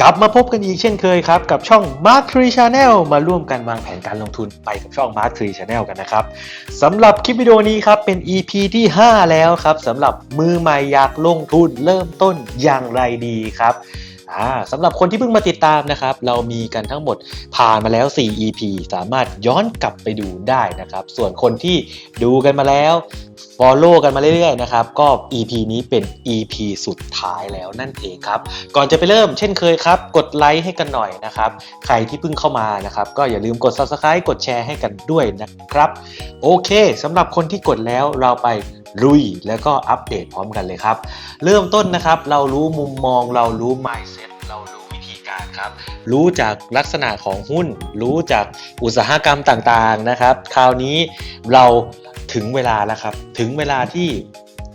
กลับมาพบกันอีกเช่นเคยครับ กับช่อง Mark Tree Channel มาร่วมกันวางแผนการลงทุนไปกับช่อง Mark Tree Channel กันนะครับสำหรับคลิปวิดีโอนี้ครับเป็น EP ที่ 5 แล้วครับสำหรับมือใหม่อยากลงทุนเริ่มต้นอย่างไรดีครับ อ่าสำหรับคนที่เพิ่งมาติดตามนะครับ เรามีกันทั้งหมดผ่านมาแล้ว 4 EP สามารถย้อนกลับไปดูได้นะครับ ส่วนคนที่ดูกันมาแล้ว Follow กันมาเรื่อยๆนะครับ ก็ EP นี้เป็น EP สุดท้ายแล้วนั่นเองครับ ก่อนจะไปเริ่มเช่นเคยครับ กดไลค์ให้กันหน่อยนะครับ ใครที่เพิ่งเข้ามานะครับ ก็อย่าลืมกด Subscribe กดแชร์ให้กันด้วยนะครับ โอเคสำหรับคนที่กดแล้วเราไปลุย แล้วก็อัปเดตพร้อมกันเลยครับ เริ่มต้นนะครับ เรารู้มุมมอง เรารู้ mindset เรารู้วิธีการครับ รู้จากลักษณะของหุ้น รู้จากอุตสาหกรรมต่างๆนะครับ คราวนี้เราถึงเวลาแล้วครับ ถึงเวลาที่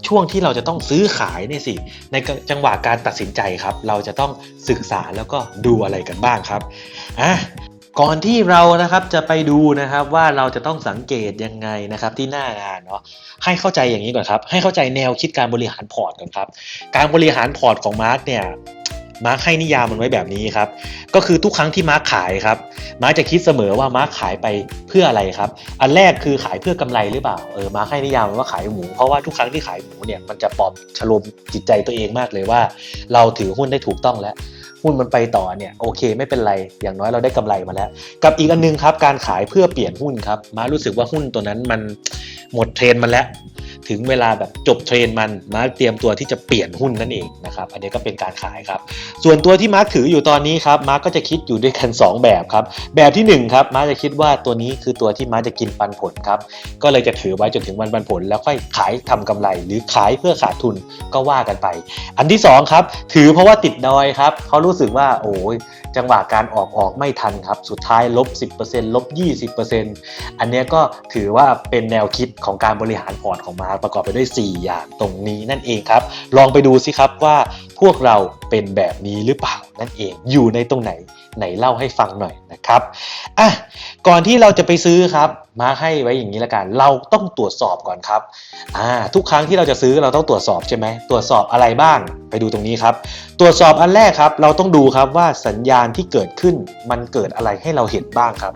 ช่วงที่เราจะต้องซื้อขายเนี่ยสิ ในจังหวะการตัดสินใจครับ เราจะต้องศึกษาแล้วก็ดูอะไรกันบ้างครับอะ ก่อนที่เรานะครับจะไปดูนะครับว่าเราจะต้องสังเกตยังไงนะครับที่หน้างานเนาะให้เข้าใจอย่างนี้ก่อนครับ ให้เข้าใจแนวคิดการบริหารพอร์ตก่อนครับ การบริหารพอร์ตของมาร์กเนี่ยมาร์กให้นิยามมันไว้แบบนี้ครับ ก็คือทุกครั้งที่มาร์กขายครับ มาร์กจะคิดเสมอว่ามาร์กขายไปเพื่ออะไรครับ อันแรกคือขายเพื่อกำไรหรือเปล่า เออ มาร์กให้นิยามมันว่าขายหมู เพราะว่าทุกครั้งที่ขายหมูเนี่ย มันจะปลอบฉลมจิตใจตัวเองมากเลยว่า เราถือหุ้นได้ถูกต้องแล้ว หุ้นมันไปต่อเนี่ยโอเคไม่เป็นไร อย่างน้อยเราได้กำไรมาแล้ว กับอีกอันนึงครับการขายเพื่อเปลี่ยนหุ้นครับมารู้สึกว่าหุ้นตัวนั้นมันหมดเทรนมันแล้ว ถึงเวลาแบบจบเทรนมันมาเตรียมตัวที่จะเปลี่ยนหุ้นนั่นเองนะครับอันนี้ก็เป็นการขายครับ ส่วนตัวที่มาร์คถืออยู่ตอนนี้ครับมาร์คก็จะคิดอยู่ด้วยกัน 2 แบบครับ แบบที่1ครับมาร์คจะคิดว่าตัวนี้คือตัวที่มาร์คจะกินปันผลครับก็เลยจะถือไว้จนถึงวันปันผล แล้วค่อยขายทำกำไร หรือขายเพื่อขาดทุนก็ว่ากันไป อันที่2ครับถือเพราะว่าติดดอยครับเขารูู้้สึกว่าโอ้ยจังหวะการออกออกไม่ทันครับ สุดท้ายลบ 10%ลบ 20%อันเนี้ก็ถือว่าเป็นแนวคิดของการบริหารพอร์ตของมาประกอบไปด้วย 4 อย่างตรงนี้นั่นเองครับ ลองไปดูสิครับว่าพวกเราเป็นแบบนี้หรือเปล่านั่นเองอยู่ในตรงไหน ไหนเล่าให้ฟังหน่อยนะครับอะก่อนที่เราจะไปซื้อครับ มาให้ไว้อย่างนี้ละกัน เราต้องตรวจสอบก่อนครับอ่าทุกครั้งที่เราจะซื้อเราต้องตรวจสอบใช่ไหมตรวจสอบอะไรบ้างไปดูตรงนี้ครับ ตรวจสอบอันแรกครับ เราต้องดูครับว่าสัญญาณที่เกิดขึ้นมันเกิดอะไรให้เราเห็นบ้างครับ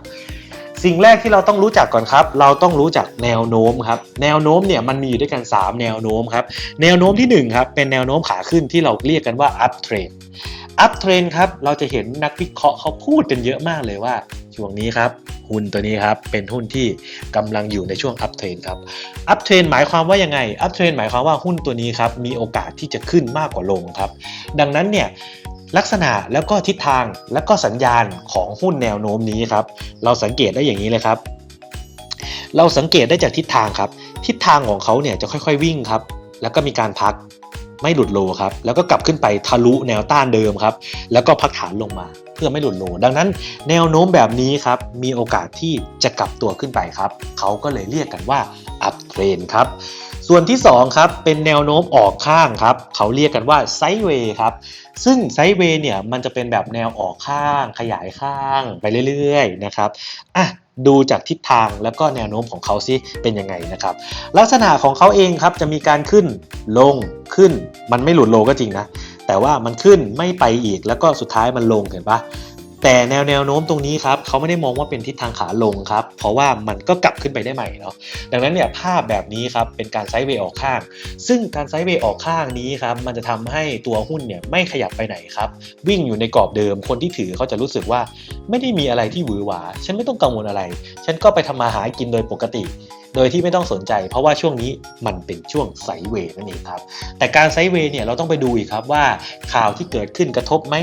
สิ่งแรกที่เราต้องรู้จักก่อนครับ เราต้องรู้จักแนวโน้มครับ แนวโน้มเนี่ยมันมีอยู่ด้วยกัน 3 แนวโน้มครับ แนวโน้มที่1ครับเป็นแนวโน้มขาขึ้นที่เราเรียกกันว่า up trend up trend ครับเราจะเห็นนักวิเคราะห์เขาพูดกันเยอะมากเลยว่า ช่วงนี้ครับ หุ้นตัวนี้ครับ เป็นหุ้นที่กำลังอยู่ในช่วง up trend ครับ up trend หมายความว่ายังไง up trend หมายความว่าหุ้นตัวนี้ครับ มีโอกาสที่จะขึ้นมากกว่าลงครับ ดังนั้นเนี่ยลักษณะแล้วก็ทิศทางแล้วก็สัญญาณของหุ้นแนวโน้มนี้ครับ เราสังเกตได้อย่างนี้เลยครับ เราสังเกตได้จากทิศทางครับ ทิศทางของเขาเนี่ยจะค่อยๆวิ่งครับ แล้วก็มีการพัก ไม่หลุดโลครับ แล้วก็กลับขึ้นไปทะลุแนวต้านเดิมครับ แล้วก็พักฐานลงมาเพื่อไม่หลุดโล ดังนั้นแนวโน้มแบบนี้ครับ มีโอกาสที่จะกลับตัวขึ้นไปครับ เขาก็เลยเรียกกันว่า up trend ครับ ส่วนที่2ครับ เป็นแนวโน้มออกข้างครับ เขาเรียกกันว่าไซด์เวย์ครับ ซึ่งไซด์เวย์เนี่ย มันจะเป็นแบบแนวออกข้าง ขยายข้างไปเรื่อยๆนะครับ อะ ดูจากทิศทางแล้วก็แนวโน้มของเขาซิเป็นยังไงนะครับ ลักษณะของเขาเองครับจะมีการขึ้นลงขึ้น มันไม่หลุดโลก็จริงนะ แต่ว่ามันขึ้นไม่ไปอีกแล้วก็สุดท้ายมันลงเห็นปะ แต่แนวแนวโน้มตรงนี้ครับเขาไม่ได้มองว่าเป็นทิศทางขาลงครับ เพราะว่ามันก็กลับขึ้นไปได้ใหม่เนาะดังนั้นเนี่ยภาพแบบนี้ครับเป็นการไซด์เวย์ออกข้าง ซึ่งการไซด์เวย์ออกข้างนี้ครับมันจะทำให้ตัวหุ้นเนี่ยไม่ขยับไปไหนครับ วิ่งอยู่ในกรอบเดิม คนที่ถือเขาจะรู้สึกว่าไม่ได้มีอะไรที่หวือหวา ฉันไม่ต้องกังวลอะไร ฉันก็ไปทำมาหากินโดยปกติโดยที่ไม่ต้องสนใจ เพราะว่าช่วงนี้มันเป็นช่วงไซด์เวย์นั่นเองครับ แต่การไซด์เวย์เนี่ยเราต้องไปดูอีกครับว่าข่าวที่เกิดขึ้นกระทบไหม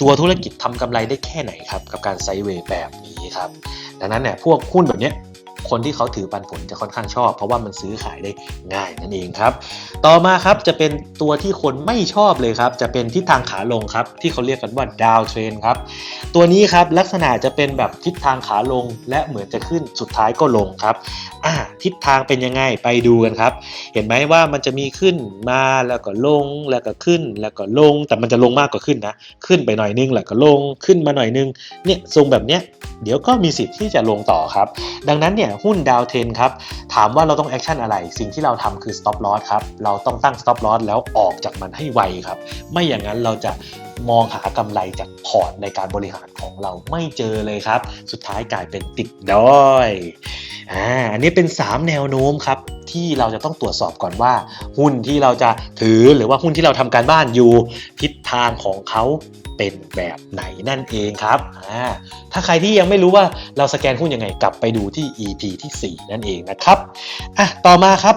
ตัวธุรกิจทำกำไรได้แค่ไหนครับกับการไซด์เวย์แบบนี้ครับดังนั้นเนี่ยพวกหุ้นแบบเนี้ย คนที่เขาถือปันผลจะค่อนข้างชอบ เพราะว่ามันซื้อขายได้ง่ายนั่นเองครับ ต่อมาครับจะเป็นตัวที่คนไม่ชอบเลยครับ จะเป็นทิศทางขาลงครับที่เขาเรียกกันว่าดาวเทรนครับ ตัวนี้ครับลักษณะจะเป็นแบบทิศทางขาลง และเหมือนจะขึ้นสุดท้ายก็ลงครับอ่าทิศทางเป็นยังไงไปดูกันครับ เห็นไหมว่ามันจะมีขึ้นมาแล้วก็ลงแล้วก็ขึ้นแล้วก็ลง แต่มันจะลงมากกว่าขึ้นนะ ขึ้นไปหน่อยนึงแล้วก็ลงขึ้นมาหน่อยนึงเนี่ยทรงแบบเนี้ยเดี๋ยวก็มีสิทธิ์ที่จะลงต่อครับ ดังนั้นเนี่ยหุ้นดาวเทนครับ ถามว่าเราต้องแอคชั่นอะไร สิ่งที่เราทำคือ stop loss ครับ เราต้องตั้ง stop loss แล้วออกจากมันให้ไวครับ ไม่อย่างนั้นเราจะ มองหากำไรจากพอร์ตในการบริหารของเราไม่เจอเลยครับ สุดท้ายกลายเป็นติดด้อยอ่าอันนี้เป็น 3 แนวโน้มครับที่เราจะต้องตรวจสอบก่อนว่า หุ้นที่เราจะถือหรือว่าหุ้นที่เราทำการบ้านอยู่ทิศทางของเขาเป็นแบบไหนนั่นเองครับ ถ้าใครที่ยังไม่รู้ว่าเราสแกนหุ้นยังไงกลับไปดูที่ EP ที่ 4 นั่นเองนะครับ อะ ต่อมาครับ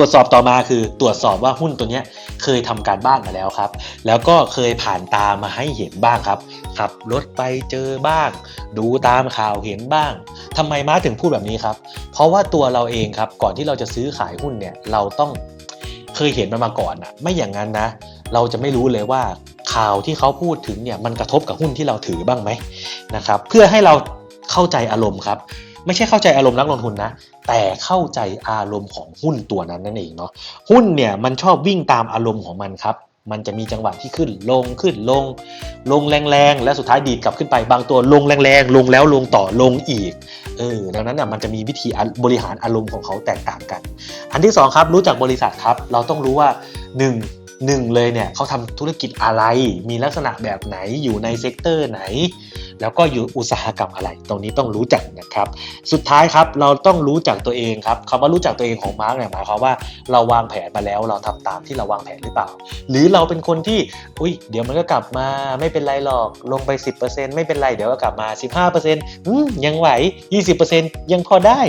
รวจสอบต่อมาคือตรวจสอบว่าหุ้นตัวนี้เคยทำการบ้านมาแล้วครับ แล้วก็เคยผ่านตามาให้เห็นบ้างครับขับรถไปเจอบ้าง ดูตามข่าวเห็นบ้างทำไมม้าถึงพูดแบบนี้ครับ เพราะว่าตัวเราเองครับก่อนที่เราจะซื้อขายหุ้นเนี่ยเราต้องเคยเห็นมันมาก่อนอะไม่อย่างนั้นนะ เราจะไม่รู้เลยว่าข่าวที่เขาพูดถึงเนี่ยมันกระทบกับหุ้นที่เราถือบ้างไหมนะครับ เพื่อให้เราเข้าใจอารมณ์ครับ ไม่ใช่เข้าใจอารมณ์นักลงทุนนะ แต่เข้าใจอารมณ์ของหุ้นตัวนั้นนั่นเองเนาะหุ้นเนี่ยมันชอบวิ่งตามอารมณ์ของมันครับมันจะมีจังหวะที่ขึ้นลงขึ้นลง ลงแรงๆ และสุดท้ายดีดกลับขึ้นไปบางตัวลงแรงๆ ลงแล้วลงต่อลงอีกเออดังนั้นน่ะมันจะมีวิธีบริหารอารมณ์ของเขาแตกต่างกัน อันที่สองครับรู้จักบริษัทครับ เราต้องรู้ว่าหนึ่ง หนึ่งเลยเนี่ยเขาทำธุรกิจอะไร มีลักษณะแบบไหนอยู่ในเซกเตอร์ไหน แล้วก็อยู่อุตสาหกรรมอะไร ตรงนี้ต้องรู้จักนะครับ สุดท้ายครับเราต้องรู้จักตัวเองครับคำว่ารู้จักตัวเองของมาร์กเนี่ยหมายความว่าเราวางแผนมาแล้วเราทำตามที่เราวางแผนหรือเปล่า หรือเราเป็นคนที่อุ้ยเดี๋ยวมันก็กลับมาไม่เป็นไรหรอกลงไป 10%ไม่เป็นไรเดี๋ยวก็กลับมา 15%อืมยังไหว 20%ยังพอได้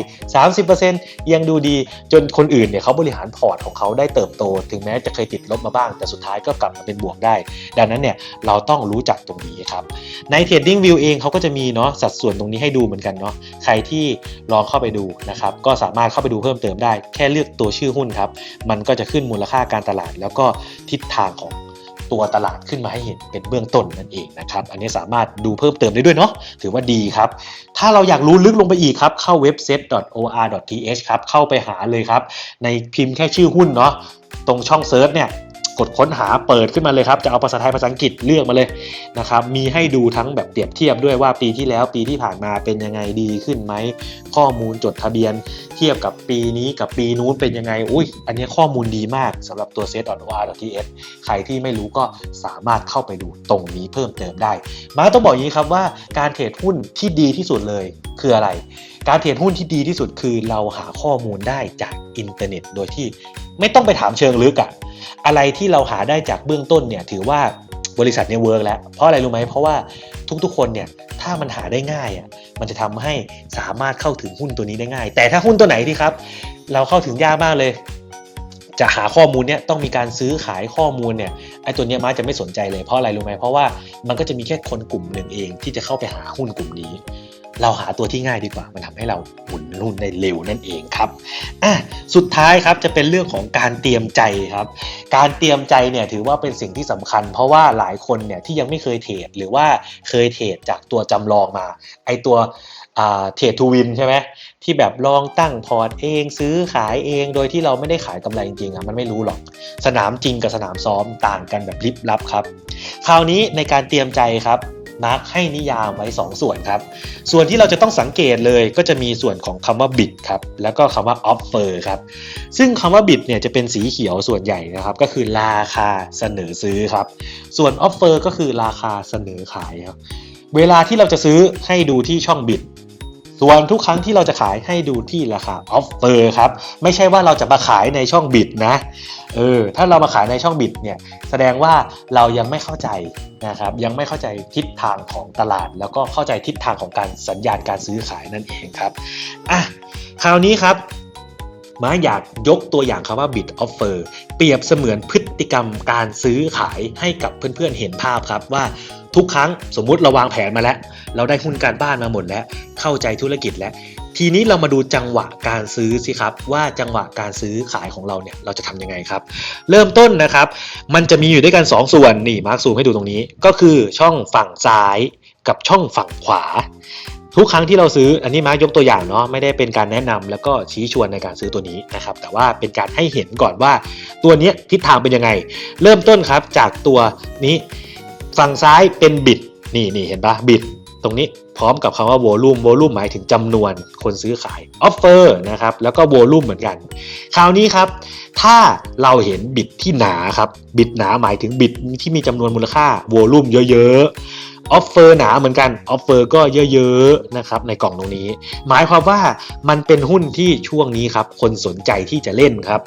30%ยังดูดีจนคนอื่นเนี่ยเขาบริหารพอร์ตของเขาได้เติบโต ถึงแม้จะเคยติดลบมาบ้างแต่สุดท้ายก็กลับมาเป็นบวกได้ ดังนั้นเนี่ยเราต้องรู้จักตรงนี้ครับ ใน Trading View เองเขาก็จะมีเนาะสัดส่วนตรงนี้ให้ดูเหมือนกันเนาะใครที่ลองเข้าไปดูนะครับก็สามารถเข้าไปดูเพิ่มเติมได้ แค่เลือกตัวชื่อหุ้นครับมันก็จะขึ้นมูลค่าการตลาด แล้วก็ทิศทางของตัวตลาดขึ้นมาให้เห็นเป็นเบื้องต้นนั่นเองนะครับ อันนี้สามารถดูเพิ่มเติมได้ด้วยเนาะ ถือว่าดีครับ ถ้าเราอยากรู้ลึกลงไปอีกครับ เข้าเว็บ set.or.th ครับ เข้าไปหาเลยครับ ในพิมพ์แค่ชื่อหุ้นเนาะ ตรงช่องเซิร์ชเนี่ย กดค้นหาเปิดขึ้นมาเลยครับ จะเอาภาษาไทยภาษาอังกฤษเลือกมาเลยนะครับ มีให้ดูทั้งแบบเปรียบเทียบด้วยว่าปีที่แล้วปีที่ผ่านมาเป็นยังไงดีขึ้นไหม ข้อมูลจดทะเบียน เทียบกับปีนี้กับปีนู้นเป็นยังไง อุ้ย อันนี้ข้อมูลดีมากสำหรับตัว set.or.th ใครที่ไม่รู้ก็สามารถเข้าไปดูตรงนี้เพิ่มเติมได้ มาต้องบอกอย่างนี้ครับว่าการเทรดหุ้นที่ดีที่สุดเลยคืออะไร การเทรดหุ้นที่ดีที่สุดคือเราหาข้อมูลได้จากอินเทอร์เน็ต โดยที่ไม่ต้องไปถามเชิงลึกอะอะไรที่เราหาได้จากเบื้องต้นเนี่ยถือว่าบริษัทเนี่ยเวิร์กแล้ว เพราะอะไรรู้ไหมเพราะว่าทุกๆคนเนี่ยถ้ามันหาได้ง่ายอะมันจะทำให้สามารถเข้าถึงหุ้นตัวนี้ได้ง่าย แต่ถ้าหุ้นตัวไหนที่ครับ เราเข้าถึงยากมากเลย จะหาข้อมูลเนี่ยต้องมีการซื้อขายข้อมูลเนี่ยไอ้ตัวเนี้ยมาจะไม่สนใจเลยเพราะอะไรรู้ไหมเพราะว่ามันก็จะมีแค่คนกลุ่มหนึ่งเองที่จะเข้าไปหาหุ้นกลุ่มนี้ เราหาตัวที่ง่ายดีกว่า มันทำให้เราหมุนหุ้นได้เร็วนั่นเองครับอะสุดท้ายครับจะเป็นเรื่องของการเตรียมใจครับ การเตรียมใจเนี่ยถือว่าเป็นสิ่งที่สำคัญ เพราะว่าหลายคนเนี่ยที่ยังไม่เคยเทรดหรือว่าเคยเทรดจากตัวจำลองมา ไอตัวเทรดทูวินใช่ไหมที่แบบลองตั้งพอร์ตเองซื้อขายเองโดยที่เราไม่ได้ขายกำไรจริงๆอะมันไม่รู้หรอก สนามจริงกับสนามซ้อมต่างกันแบบลิบลับครับ คราวนี้ในการเตรียมใจครับ มาร์คให้นิยามไว้ 2 ส่วนครับ ส่วนที่เราจะต้องสังเกตเลยก็จะมีส่วนของคำว่าบิดครับ แล้วก็คำว่าออฟเฟอร์ครับ ซึ่งคำว่าบิดเนี่ยจะเป็นสีเขียวส่วนใหญ่นะครับ ก็คือราคาเสนอซื้อครับ ส่วนออฟเฟอร์ก็คือราคาเสนอขายครับ เวลาที่เราจะซื้อให้ดูที่ช่องบิด ส่วนทุกครั้งที่เราจะขายให้ดูที่ราคาออฟเฟอร์ครับ ไม่ใช่ว่าเราจะมาขายในช่องบิดนะ เออ ถ้าเรามาขายในช่องบิดเนี่ย แสดงว่าเรายังไม่เข้าใจนะครับ ยังไม่เข้าใจทิศทางของตลาด แล้วก็เข้าใจทิศทางของการสัญญาณการซื้อขายนั่นเองครับ อะ คราวนี้ครับ มาอยากยกตัวอย่างคำว่า bid offer เปรียบเสมือนพฤติกรรมการซื้อขายให้กับเพื่อนๆเห็นภาพครับว่าทุกครั้งสมมุติเราวางแผนมาแล้ว เราได้หุ้นการบ้านมาหมดแล้ว เข้าใจธุรกิจแล้ว ทีนี้เรามาดูจังหวะการซื้อสิครับ ว่าจังหวะการซื้อขายของเราเนี่ยเราจะทำยังไงครับ เริ่มต้นนะครับ มันจะมีอยู่ด้วยกัน 2 ส่วนนี่มาร์คซูมให้ดูตรงนี้ ก็คือช่องฝั่งซ้ายกับช่องฝั่งขวา ทุกครั้งที่เราซื้ออันนี้มาร์กยกตัวอย่างเนาะไม่ได้เป็นการแนะนำแล้วก็ชี้ชวนในการซื้อตัวนี้นะครับแต่ว่าเป็นการให้เห็นก่อนว่าตัวนี้ทิศทางเป็นยังไง เริ่มต้นครับจากตัวนี้ฝั่งซ้ายเป็นบิดนี่นี่เห็นปะบิดตรงนี้พร้อมกับคำว่า volume volume หมายถึงจำนวนคนซื้อขาย offer นะครับแล้วก็ volume เหมือนกัน คราวนี้ครับ ถ้าเราเห็นบิตที่หนาครับ บิตหนาหมายถึงบิตที่มีจำนวนมูลค่าวอลุ่มเยอะๆ offer หนาเหมือนกันออฟเฟอร์ก็เยอะๆนะครับในกล่องตรงนี้ หมายความว่ามันเป็นหุ้นที่ช่วงนี้ครับคนสนใจที่จะเล่นครับ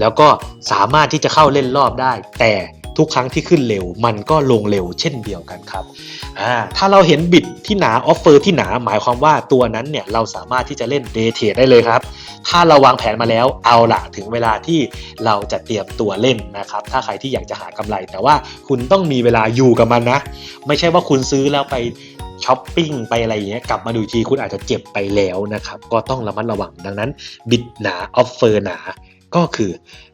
แล้วก็สามารถที่จะเข้าเล่นรอบได้ แต่ ทุกครั้งที่ขึ้นเร็ว มันก็ลงเร็วเช่นเดียวกันครับถ้าเราเห็นบิตที่หนาออฟเฟอร์ที่หนาหมายความว่าตัวนั้นเนี่ยเราสามารถที่จะเล่นเดย์เทรดได้เลยครับ ถ้าเราวางแผนมาแล้วเอาละถึงเวลาที่เราจะเตรียมตัวเล่นนะครับ ถ้าใครที่อยากจะหากำไร แต่ว่าคุณต้องมีเวลาอยู่กับมันนะ ไม่ใช่ว่าคุณซื้อแล้วไปช้อปปิ้งไปอะไรอย่างเงี้ยกลับมาดูทีคุณอาจจะเจ็บไปแล้วนะครับ ก็ต้องระมัดระวังดังนั้น บิดหนาออฟเฟอร์หนาก็คือ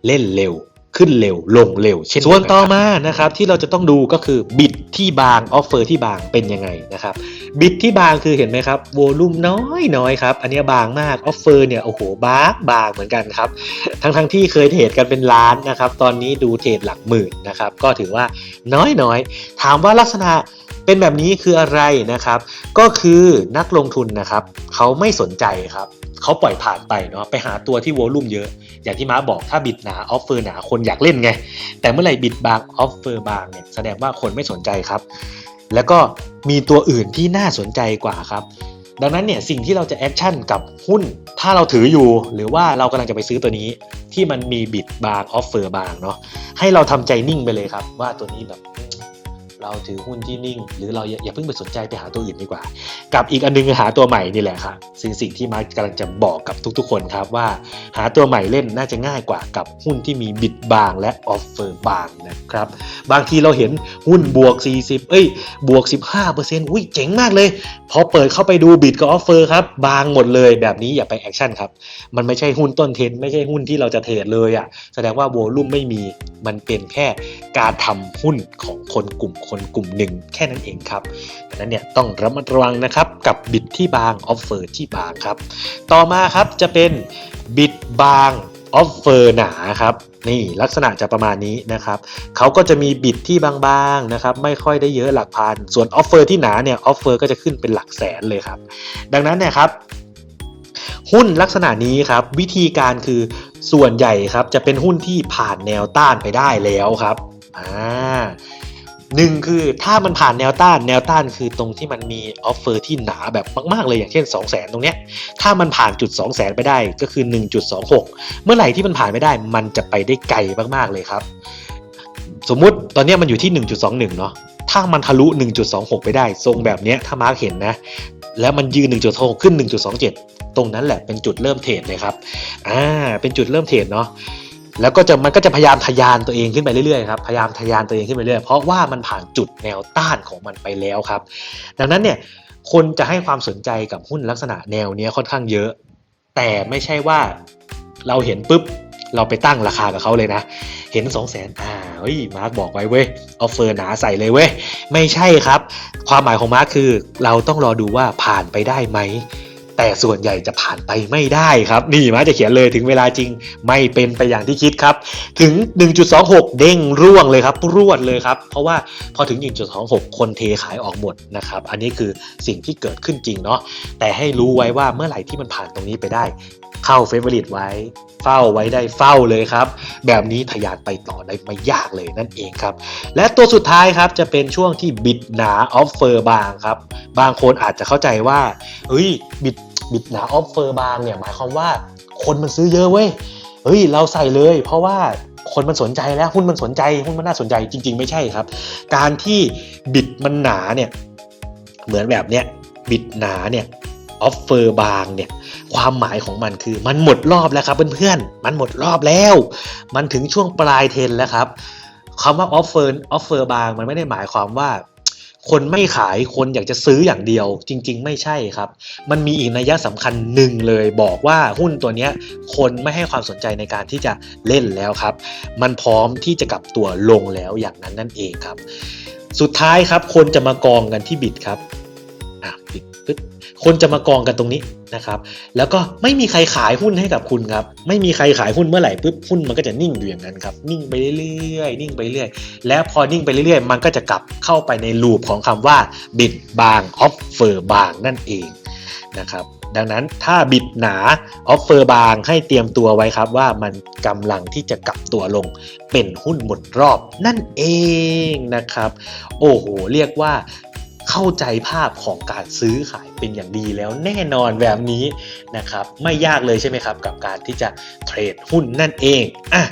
เล่นเร็ว ขึ้นเร็วลงเร็ว เช่นส่วนต่อมานะครับที่เราจะต้องดูก็คือบิดที่บางออฟเฟอร์ที่บางเป็นยังไงนะครับบิดที่บางคือเห็นไหมครับโวลูมน้อยน้อยครับอันนี้บางมากออฟเฟอร์เนี่ยโอ้โหบางบางเหมือนกันครับทั้งทั้งที่เคยเทรดกันเป็นล้านนะครับตอนนี้ดูเทรดหลักหมื่นนะครับก็ถือว่าน้อยน้อยถามว่าลักษณะเป็นแบบนี้คืออะไรนะครับ ก็คือนักลงทุนนะครับ เขาไม่สนใจครับ เขาปล่อยผ่านไปเนาะไปหาตัวที่โวลูมเยอะ อย่างที่ม้าบอกถ้าบิดหนาออฟเฟอร์หนาคนอยากเล่นไง แต่เมื่อไหร่บิดบางออฟเฟอร์บางเนี่ยแสดงว่าคนไม่สนใจครับ แล้วก็มีตัวอื่นที่น่าสนใจกว่าครับ ดังนั้นเนี่ยสิ่งที่เราจะแอคชั่นกับหุ้น ถ้าเราถืออยู่ หรือว่าเรากำลังจะไปซื้อตัวนี้ที่มันมีบิดบางออฟเฟอร์บางเนาะให้เราทำใจนิ่งไปเลยครับว่าตัวนี้แบบ เราถือหุ้นที่นิ่ง หรือเราอย่าเพิ่งไปสนใจไปหาตัวอื่นดีกว่า กับอีกอันนึงหาตัวใหม่นี่แหละครับสิ่งสิ่งที่มาร์กกำลังจะบอกกับทุกๆ คนครับว่า หาตัวใหม่เล่นน่าจะง่ายกว่ากับหุ้นที่มีบิดบางและออฟเฟอร์บางนะครับบางทีเราเห็นหุ้นบวก 40 เอ้ยบวก 15%อุ้ยเจ๋งมากเลย พอเปิดเข้าไปดูบิดกับออฟเฟอร์ครับบางหมดเลยแบบนี้อย่าไปแอคชั่นครับ มันไม่ใช่หุ้นต้นเทรนไม่ใช่หุ้นที่เราจะเทรดเลยอะ่ะแสดงว่าโวลุ่มไม่มีมันเป็นแค่การทำหุ้นของคนกลุ่มคนกลุ่มหนึ่งแค่นั้นเองครับดังนั้นเนี่ยต้องระมัดระวังนะครับกับบิดที่บางออฟเฟอร์ที่บางครับ ต่อมาครับจะเป็นบิดบาง ออฟเฟอร์หนาครับนี่ลักษณะจะประมาณนี้นะครับเขาก็จะมีบิดที่บางๆนะครับไม่ค่อยได้เยอะหลักพัน ส่วนออฟเฟอร์ที่หนาเนี่ยออฟเฟอร์ก็จะขึ้นเป็นหลักแสนเลยครับ ดังนั้นเนี่ยครับหุ้นลักษณะนี้ครับวิธีการคือส่วนใหญ่ครับจะเป็นหุ้นที่ผ่านแนวต้านไปได้แล้วครับอ่า หนึ่งคือถ้ามันผ่านแนวต้านแนวต้านคือตรงที่มันมีออฟเฟอร์ที่หนาแบบมากๆเลยอย่างเช่น 2 0 0 0 0 0ตรงเนี้ยถ้ามันผ่านจุด 2 0 0 0 0 0ไปได้ก็คือ 1.26 เมื่อไหร่ที่มันผ่านไม่ได้ มันจะไปได้ไกลมากๆเลยครับ สมมุติตอนนี้มันอยู่ที่ 1.21 เนาะถ้ามันทะลุ 1.26 ไปได้ ทรงแบบเนี้ยถ้ามาร์กเห็นนะ แล้วมันยืน1.26ขึ้น 1.27 ตรงนั้นแหละเป็นจุดเริ่มเทรดเลยครับอ่าเป็นจุดเริ่มเทรดเนาะ แล้วก็จะมันก็จะพยายามทะยานตัวเองขึ้นไปเรื่อยๆครับพยายามทะยานตัวเองขึ้นไปเรื่อยเพราะว่ามันผ่านจุดแนวต้านของมันไปแล้วครับ ดังนั้นเนี่ยคนจะให้ความสนใจกับหุ้นลักษณะแนวเนี้ยค่อนข้างเยอะ แต่ไม่ใช่ว่าเราเห็นปุ๊บเราไปตั้งราคากับเขาเลยนะ เห็น 2 0 0 0 0นอ่าเฮ้ยมาร์กบอกไว้เว้ยออฟเฟอร์หนาใส่เลยเว้ย ไม่ใช่ครับ ความหมายของมาร์กคือ เราต้องรอดูว่าผ่านไปได้ไหม แต่ส่วนใหญ่จะผ่านไปไม่ได้ครับ นี่มาจะเขียนเลยถึงเวลาจริงไม่เป็นไปอย่างที่คิดครับ ถึง 1.26 เด้งร่วงเลยครับรวดเลยครับ เพราะว่าพอถึง 1.26 คนเทขายออกหมดนะครับ อันนี้คือสิ่งที่เกิดขึ้นจริงเนาะแต่ให้รู้ไว้ว่าเมื่อไหร่ที่มันผ่านตรงนี้ไปได้ เข้าเฟเวอริตไว้ เฝ้าไว้ได้เฝ้าเลยครับ แบบนี้ทะยานไปต่อได้ไม่ยากเลยนั่นเองครับ และตัวสุดท้ายครับจะเป็นช่วงที่บิดหนาออฟเฟอร์บางครับ บางคนอาจจะเข้าใจว่าเฮ้ยบิดบิดหนาออฟเฟอร์บางเนี่ยหมายความว่าคนมันซื้อเยอะเว้ยเฮ้ยเราใส่เลย เพราะว่าคนมันสนใจแล้วหุ้นมันสนใจหุ้นมันน่าสนใจจริง ๆ ไม่ใช่ครับ การที่บิดมันหนาเนี่ยเหมือนแบบเนี้ยบิดหนาเนี่ย ออฟเฟอร์บางเนี่ยความหมายของมันคือมันหมดรอบแล้วครับเพื่อนๆ มันหมดรอบแล้ว มันถึงช่วงปลายเทนแล้วครับคำว่าออฟเฟอร์ออฟเฟอร์บางมันไม่ได้หมายความว่า คนไม่ขายคนอยากจะซื้ออย่างเดียว จริง ๆ ไม่ใช่ครับ มันมีอีกนัยสำคัญหนึ่งเลยบอกว่าหุ้นตัวนี้คนไม่ให้ความสนใจในการที่จะเล่นแล้วครับ มันพร้อมที่จะกลับตัวลงแล้วอย่างนั้นนั่นเองครับ สุดท้ายครับคนจะมากองกันที่บิดครับอะบิด คนจะมากองกันตรงนี้นะครับ แล้วก็ไม่มีใครขายหุ้นให้กับคุณครับ ไม่มีใครขายหุ้นเมื่อไหร่ปุ๊บหุ้นมันก็จะนิ่งอยู่อย่างนั้นครับ นิ่งไปเรื่อยๆนิ่งไปเรื่อยแล้วพอนิ่งไปเรื่อยๆ มันก็จะกลับเข้าไปในลูปของคำว่าบิดบางออฟเฟอร์บางนั่นเองนะครับดังนั้นถ้าบิดหนาออฟเฟอร์บางให้เตรียมตัวไว้ครับว่ามันกำลังที่จะกลับตัวลงเป็นหุ้นหมดรอบนั่นเองนะครับ โอ้โห เรียกว่า เข้าใจภาพของการซื้อขายเป็นอย่างดีแล้วแน่นอนแบบนี้นะครับไม่ยากเลยใช่ไหมครับกับการที่จะเทรดหุ้นนั่นเองอะ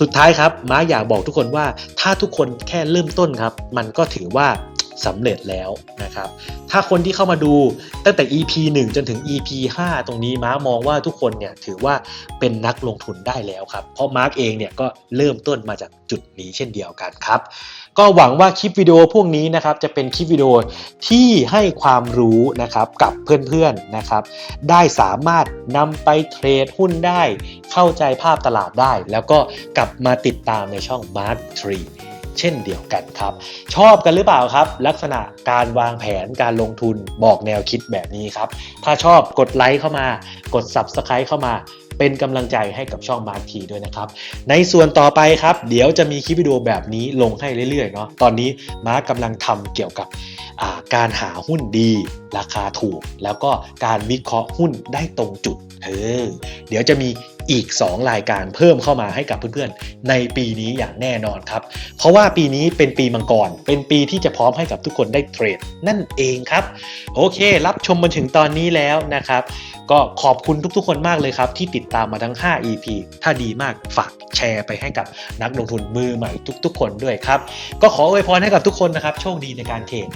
สุดท้ายครับม้าอยากบอกทุกคนว่าถ้าทุกคนแค่เริ่มต้นครับ มันก็ถือว่าสำเร็จแล้วนะครับ ถ้าคนที่เข้ามาดูตั้งแต่ EP 1 จนถึง EP 5 ตรงนี้ม้ามองว่าทุกคนเนี่ยถือว่าเป็นนักลงทุนได้แล้วครับ เพราะมาร์กเองเนี่ยก็เริ่มต้นมาจากจุดนี้เช่นเดียวกันครับ ก็หวังว่าคลิปวิดีโอพวกนี้นะครับจะเป็นคลิปวิดีโอที่ให้ความรู้นะครับกับเพื่อนๆนะครับได้สามารถนำไปเทรดหุ้นได้ เข้าใจภาพตลาดได้ แล้วก็กลับมาติดตามในช่อง Mark Tree เช่นเดียวกันครับ ชอบกันหรือเปล่าครับ ลักษณะการวางแผนการลงทุนบอกแนวคิดแบบนี้ครับ ถ้าชอบกดไลค์เข้ามา กด Subscribe เข้ามา เป็นกำลังใจให้กับช่องมาร์ทีด้วยนะครับ ในส่วนต่อไปครับ เดี๋ยวจะมีคลิปวิดีโอแบบนี้ลงให้เรื่อยๆเนาะตอนนี้มาร์กกำลังทำเกี่ยวกับาการหาหุ้นดีราคาถูก แล้วก็การวิเคราะห์หุ้นได้ตรงจุดเออเดี๋ยวจะมี อีก 2 รายการเพิ่มเข้ามาให้กับเพื่อนๆ ในปีนี้อย่างแน่นอนครับ เพราะว่าปีนี้เป็นปีมังกร เป็นปีที่จะพร้อมให้กับทุกคนได้เทรดนั่นเองครับ โอเค รับชมมาถึงตอนนี้แล้วนะครับ ก็ขอบคุณทุกๆ คนมากเลยครับ ที่ติดตามมาทั้ง 5 EP ถ้าดีมากฝากแชร์ไปให้กับนักลงทุนมือใหม่ทุก ๆ คนด้วยครับ ก็ขออวยพรให้กับทุกคนนะครับ โชคดีในการเทรด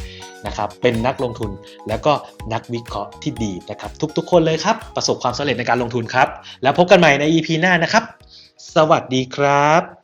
นะครับเป็นนักลงทุนแล้วก็นักวิเคราะห์ที่ดีนะครับ ทุกๆ คนเลยครับ ประสบความสำเร็จในการลงทุนครับ แล้วพบกันใหม่ใน EP หน้านะครับ สวัสดีครับ